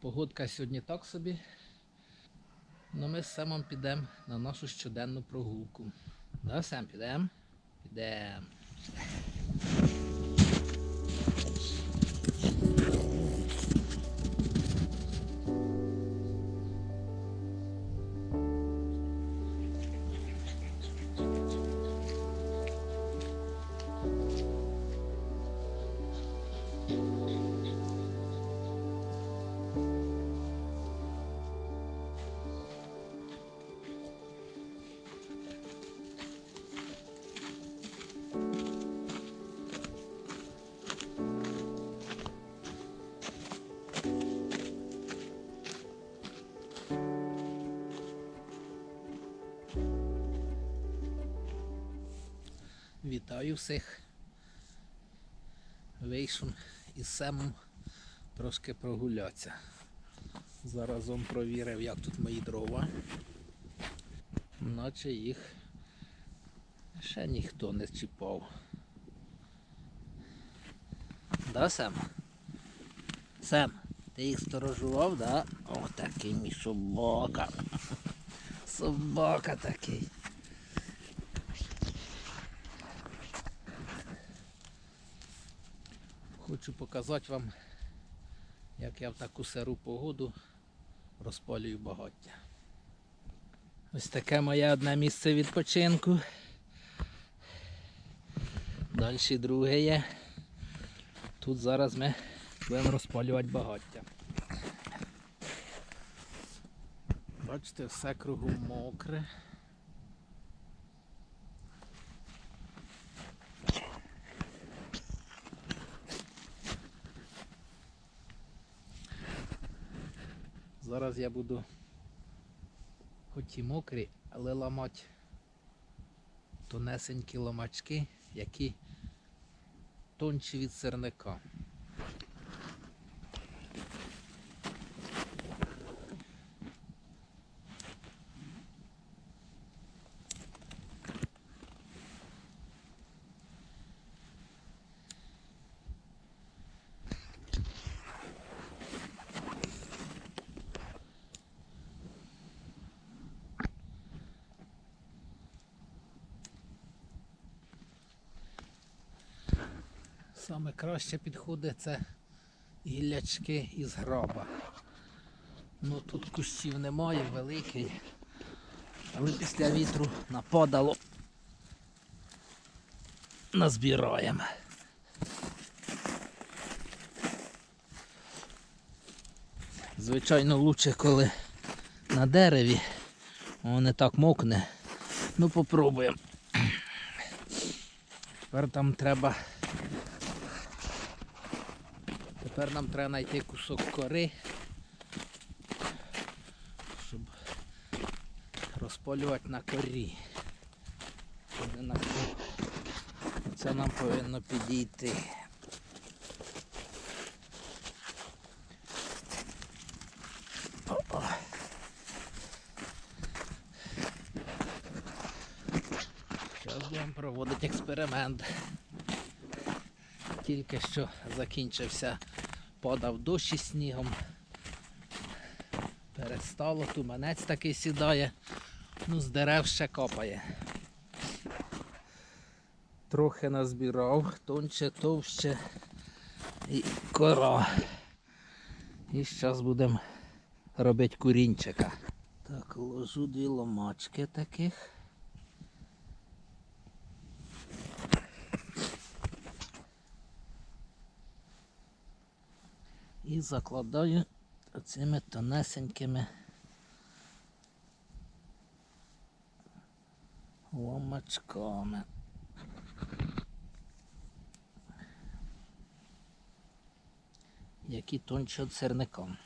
Погодка сьогодні так собі. Ну ми з Семом підемо на нашу щоденну прогулку. Да, Сем, підемо? Підемо. Вітаю всіх. Вийшов із Семом трошки прогулятися. Заразом провірив, як тут мої дрова. Наче їх ще ніхто не чіпав. Да, Сем? Сем, ти їх сторожував, да? О, такий мій собака. Собака такий. Хочу показати вам, як я в таку сиру погоду розпалюю багаття. Ось таке моє одне місце відпочинку. Далі друге є. Тут зараз ми будемо розпалювати багаття. Бачите, все кругом мокре. Зараз я буду хоч і мокрі, але ламати тонесенькі ломачки, які тонші від сирника. Саме краще підходить це гіллячки із граба. Ну тут кущів немає, великий. Але після вітру нападало. Назбираємо. Звичайно, лучше, коли на дереві, воно не так мокне. Ну попробуємо. Тепер там треба Тепер нам треба знайти кусок кори, щоб розпалювати на корі. Це нам повинно підійти. Зараз будемо проводити експеримент. Тільки що закінчився, подав дощ із снігом. Перестало, туманець такий сідає, ну з дерев ще копає. Трохи назбирав, тонче, товще і кора. І зараз будемо робити курінчика. Так, ложу дві ломачки таких. І закладаю цими тонесенькими ломачками. Які тонші від сирника.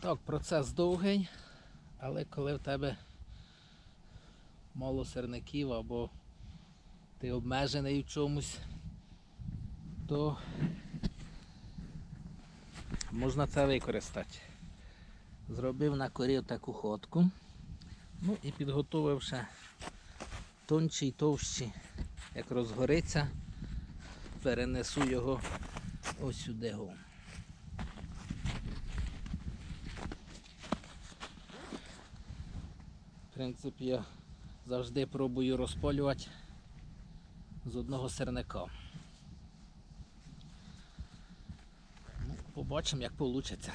Так, процес довгий, але коли в тебе мало сирників або ти обмежений в чомусь, то можна це використати. Зробив на корів таку ходку. Ну і підготувавши тончі і товщі, як розгориться, перенесу його ось сюди. В принципі, я завжди пробую розпалювати з одного сирника. Побачимо, як вийде.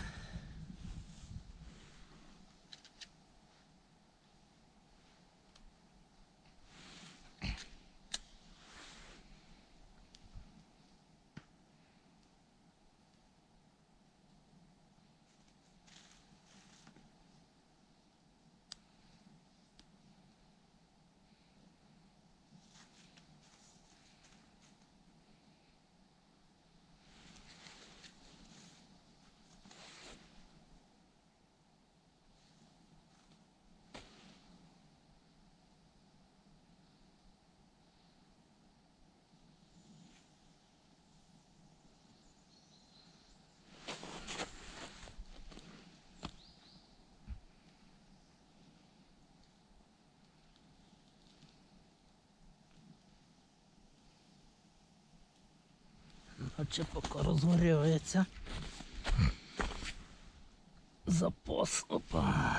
Наче поки розгорюється. Запас. Опа.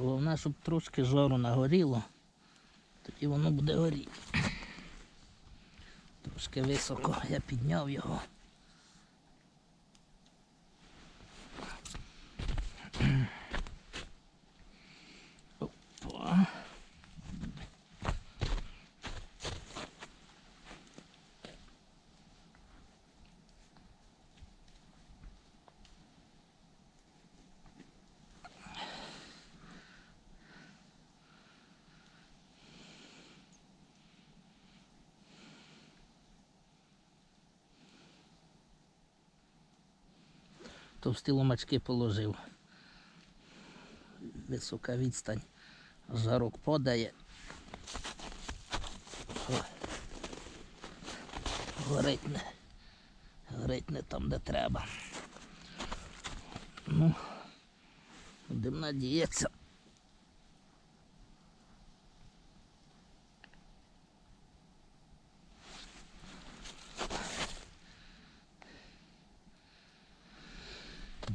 Головне, щоб трошки жару нагоріло, тоді воно буде горіти. Трошки високо я підняв його. Опа. Товсті ломачки положив. Висока відстань. Жарок подає. Горить не. Горить не там, де треба. Ну, будемо надіятися.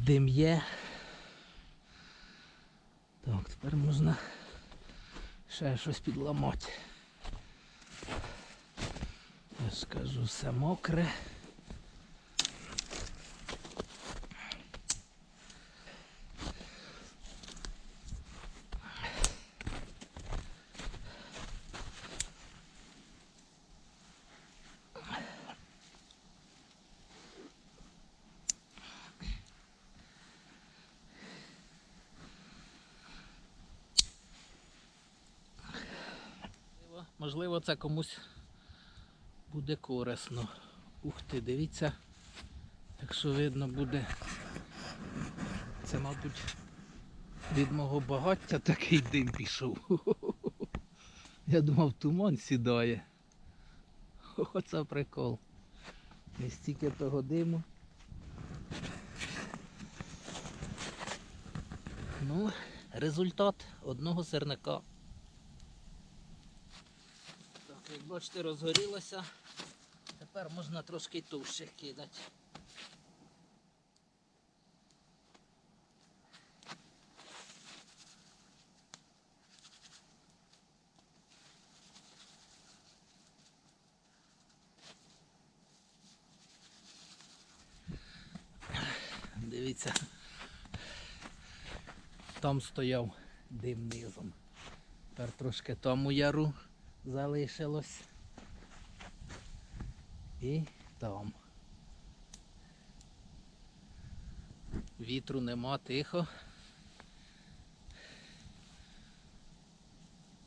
Дим є. Так, тепер можна ще щось підламати. Я скажу, все мокре. Можливо- це комусь буде корисно. Ух ти, дивіться, якщо видно буде. Це, мабуть, від мого багаття такий дим пішов. Я думав, туман сідає. Оце прикол. І стільки того диму. Ну, результат одного сирника. бачите, розгорілося. Тепер можна трошки товщих кидати. Дивіться, там стояв дим низом. Тепер трошки тому яру залишилось. І там. Вітру нема, тихо.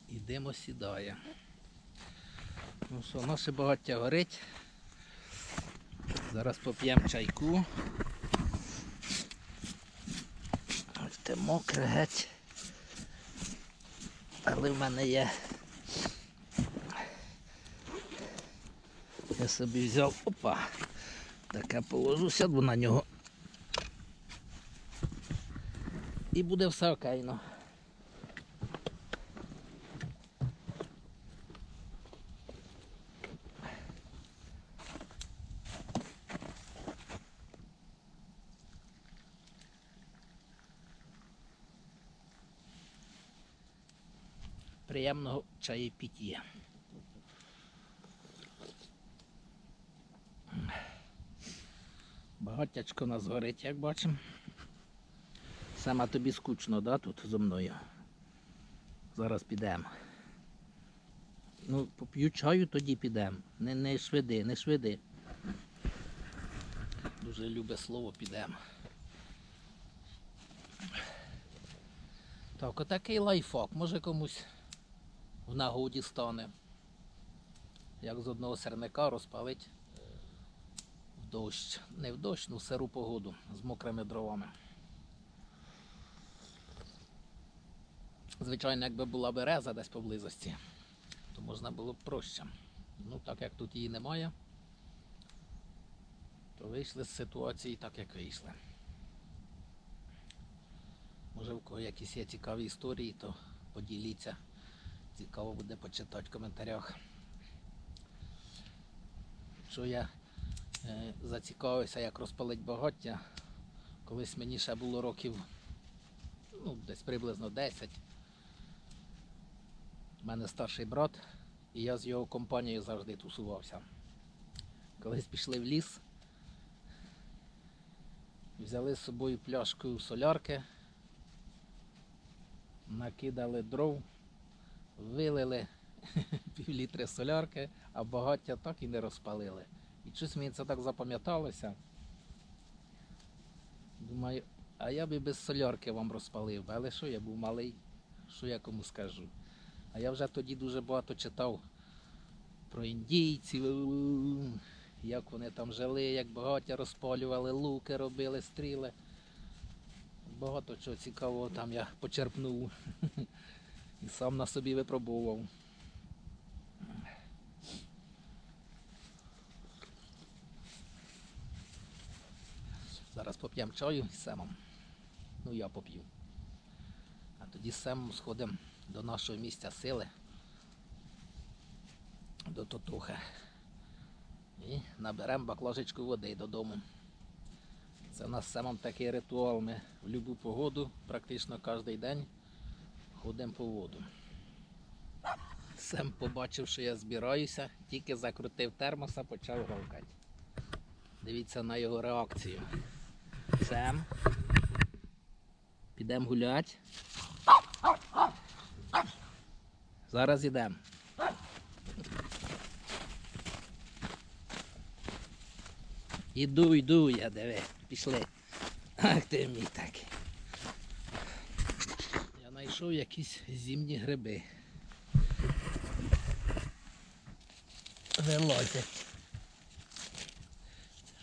І дим осідає. Ну що, наше багаття горить. Зараз поп'ємо чайку. Мокре геть. Але в мене є. Я собі взяв, опа, таке положу, сяду на нього. І буде все окейно. Приємного чаєпіття. Багаттячко нас горить, як бачимо. Саме тобі скучно, да, тут зо мною. Зараз підемо. Ну, поп'ю чаю, тоді підемо. Не, не швиди, не швиди. Дуже любе слово підемо. Так, отакий лайфхак. Може комусь в нагоді стане. Як з одного серника розпалить дощ. Не в дощ, ну в сиру погоду з мокрими дровами. Звичайно, якби була береза десь поблизості, то можна було б проще. Ну, так як тут її немає, то вийшли з ситуації так, як вийшли. Може в кого якісь є цікаві історії, то поділіться. Цікаво буде почитати в коментарях. Що я зацікавився, як розпалить багаття. Колись мені ще було років ну, десь приблизно 10. У мене старший брат, і я з його компанією завжди тусувався. Колись пішли в ліс, взяли з собою пляшку солярки, накидали дров, вилили пів літри солярки, а багаття так і не розпалили. І щось мені це так запам'яталося. Думаю, а я би без солярки вам розпалив, але що я був малий, що я кому скажу. А я вже тоді дуже багато читав про індійців, як вони там жили, як багаття розпалювали, луки робили, стріли. Багато чого цікавого там я почерпнув і сам на собі випробував. Зараз поп'ємо чаю з семом. Ну я поп'ю. А тоді з семом сходимо до нашого місця сили, до Тотухи. І наберемо баклажечку води додому. Це у нас з такий ритуал. Ми в будь-яку погоду, практично кожен день ходимо по воду. Сем побачив, що я збираюся, тільки закрутив термоса, почав гавкати. Дивіться на його реакцію. Сем. Підемо гуляти. Зараз йдемо. Іду, йду, я диви, пішли. Ах ти мій такий. Я знайшов якісь зимні гриби. Вилазять.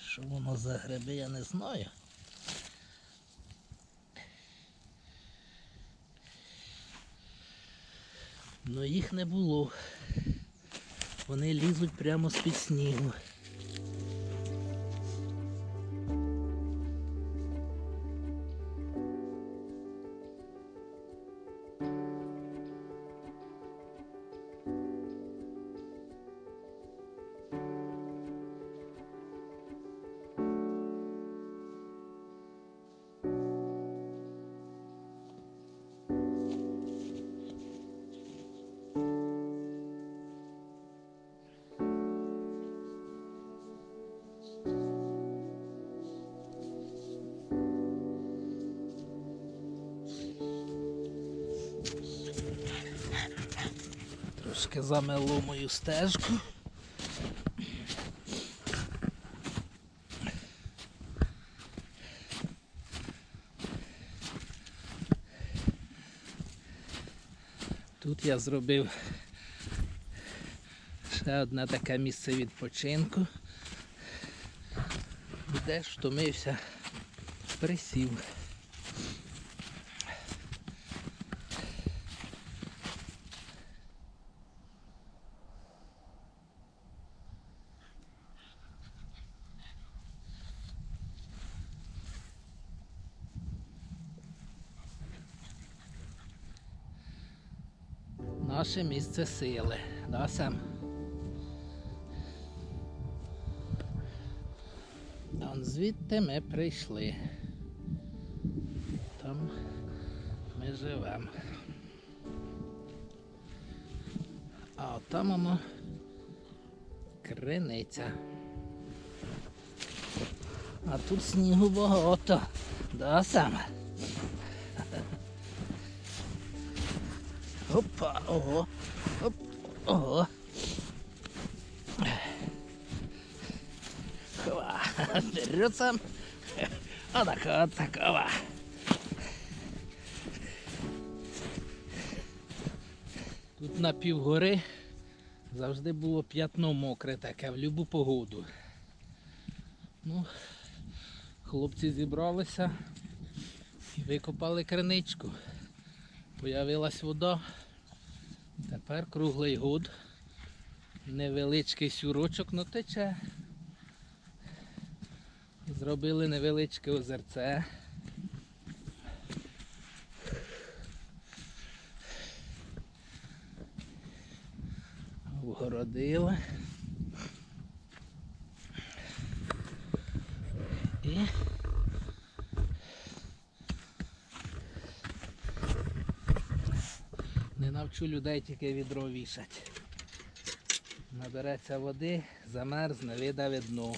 Що воно за гриби, я не знаю. Ну їх не було. Вони лізуть прямо з-під снігу. Трошки замело мою стежку. Тут я зробив ще одне таке місце відпочинку. Де ж втомився, присів. Наше місце сили, да, Сем? Он звідти ми прийшли. Там ми живемо. А там воно криниця. А тут снігу багато. Да, Сем? Опа, ого. Ого. Хова. Вперед сам. А так от такова. Тут на півгори завжди було п'ятно мокре таке в любу погоду. Ну, хлопці зібралися і викопали криничку. Появилась вода. Тепер круглий год. Невеличкий сюрочок, ну тече. Зробили невеличке озерце. Вгородили. І навчу людей тільки відро вішати. Набереться води, замерзне, видаве дно.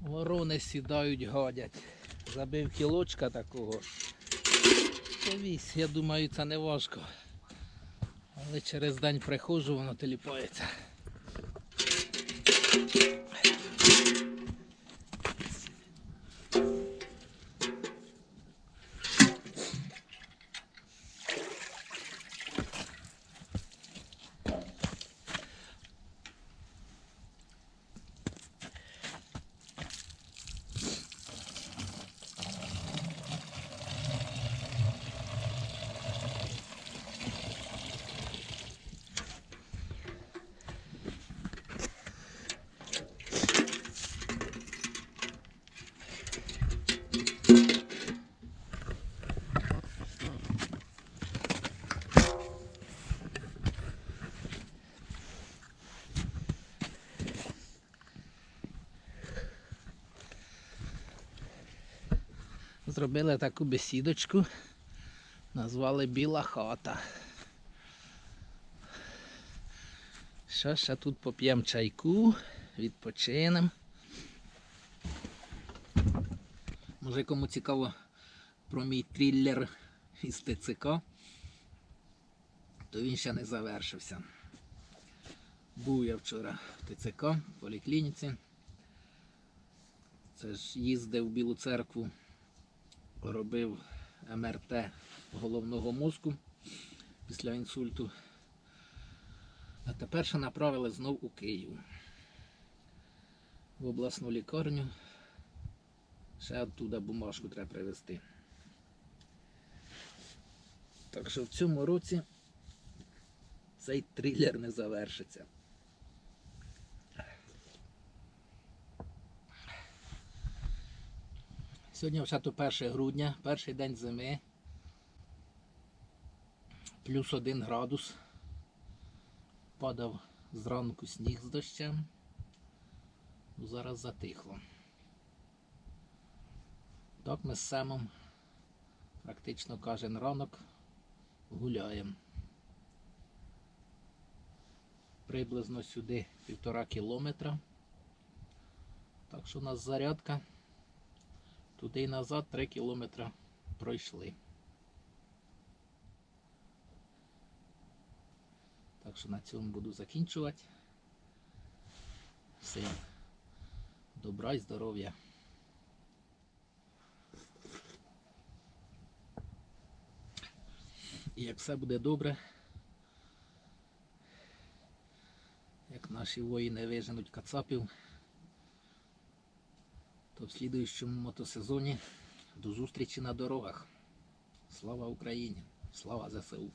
Ворони сідають, годять. Забив кілочка такого. Повісь, я думаю, це не важко. Але через день приходжу, воно теліпається. Зробили таку бесідочку, назвали Біла хата. Що ще тут поп'ємо чайку, відпочинемо. Може кому цікаво про мій триллер із ТЦК, то він ще не завершився. Був я вчора в ТЦК в поліклініці. Це ж їздив в Білу церкву робив МРТ головного мозку після інсульту. А тепер ще направили знов у Київ. В обласну лікарню. Ще оттуда бумажку треба привезти. Так що в цьому році цей трилер не завершиться. Сьогодні вже то 1 грудня, перший день зими. Плюс один градус. Падав зранку сніг з дощем. Ну, Зараз затихло. Так ми з Семом практично кожен ранок гуляємо. Приблизно сюди півтора кілометра. Так що у нас зарядка. Туди і назад 3 кілометри пройшли. Так що на цьому буду закінчувати. Всім добра і здоров'я. І як все буде добре, як наші воїни виженуть кацапів, то в слідуючому мотосезоні до зустрічі на дорогах. Слава Україні! Слава ЗСУ!